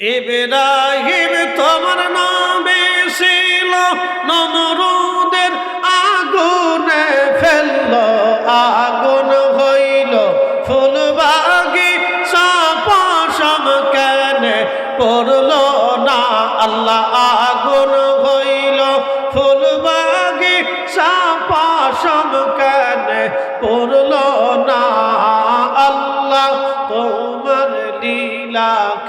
ইব্রাহিম তোমার নামে ছিল, নমরুদের আগুনে ফেলল, আগুন হইল। ফুলবাগি সাপসম কেন পড়ল না? আল্লাহ আগুন হইল। ফুলবাগি সাপসম কেন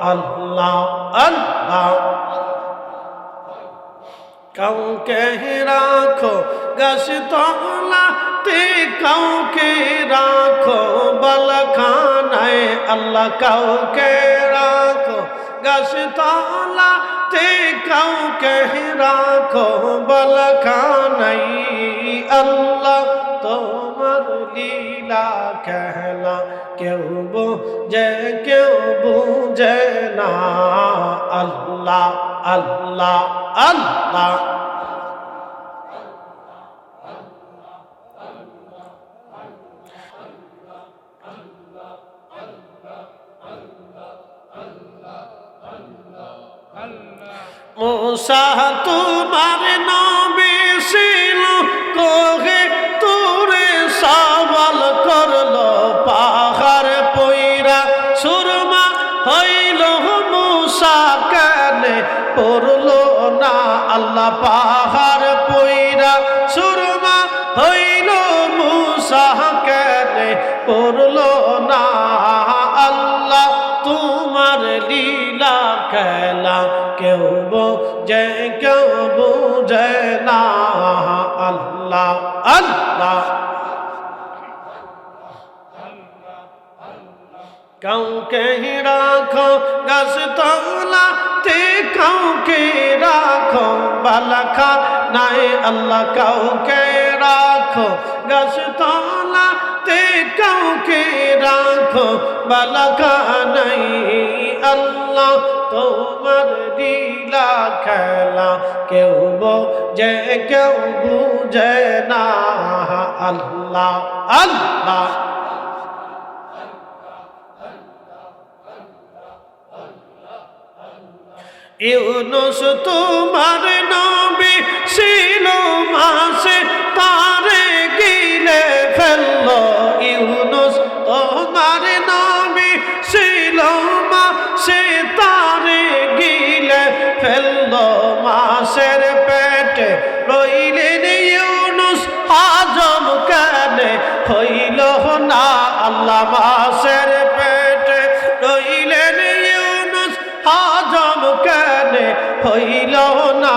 আল্লাহ আল্লাহ। কাউকে রাখো গাছ তলাতে কাউকে রাখো বালখানায়। আল্লাহ, কাউকে রাখো গাছ তলাতে কাউকে রাখো বালখানাই আল্লাহ লীলা খেলা কেউ বুঝে কেউ বুঝে না। আল্লাহ আল্লাহ আল্লাহ। মোসা তোমার নবী মুসা কানে পড়ল না আল্লাহ পাহাড় পইরা। সুরমা হইল মুসা কানে পড়ল না আল্লাহ। তোমার লীলা খেলা কেউ বোঝে, কেউ বুঝে না আল্লাহ আল্লাহ। কাউকে রাখো গাছ তলাতে কাউকে রাখো বালাখা নাই, আল্লাহ কাউকে রাখো। গাছ তলাতে কাউকে রাখো বালাখা নাই, আল্লাহ তোমার দিলা খেলা। কেউ বোঝে, কেউ বুঝে না, আল্লাহ আল্লাহ। ইউনুস তোমার নবী ছিল মাসে, তারে গিলে ফেলল ইউনুস। তোমার নবী ছিল মাসে, তারে গিলে ফেলল মাসের পেটে। রইলেন ইউনুস, আজম কেনে হইল না আল্লাহ মাসের হইল না।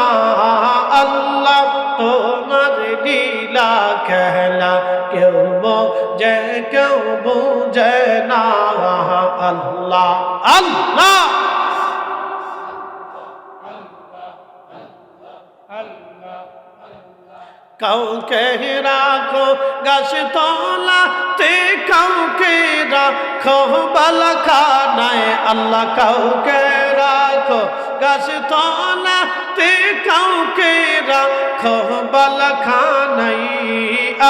আল্লাহ তোমার লীলা খেলা। কেউ বোঝে, কেউ বুঝে না। আল্লাহ আল্লাহ। কাউকে রাখো গাছ তলাতে কাউকে রাখো বালখানায়। আল্লাহ কাউকে রাখো গাছ তলাতে কাউকে রাখো বালখানাই।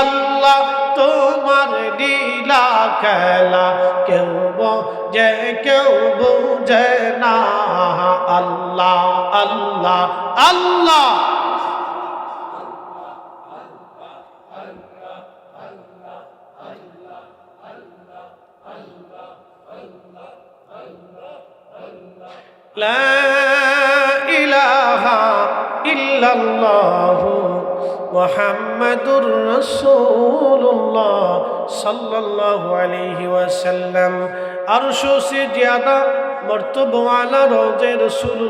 আল্লাহ তোমার লীলা খেলা কেউ বোঝে, কেউ বুঝে না। আল্লাহ আল্লাহ আল্লাহ। لا ইল্লাল্লাহু মুহাম্মাদুর রাসূলুল্লাহ সাল্লাল্লাহু আলাইহি ওয়াসাল্লাম। আরশে জিয়াদা মর্তবালা রওজে রাসূল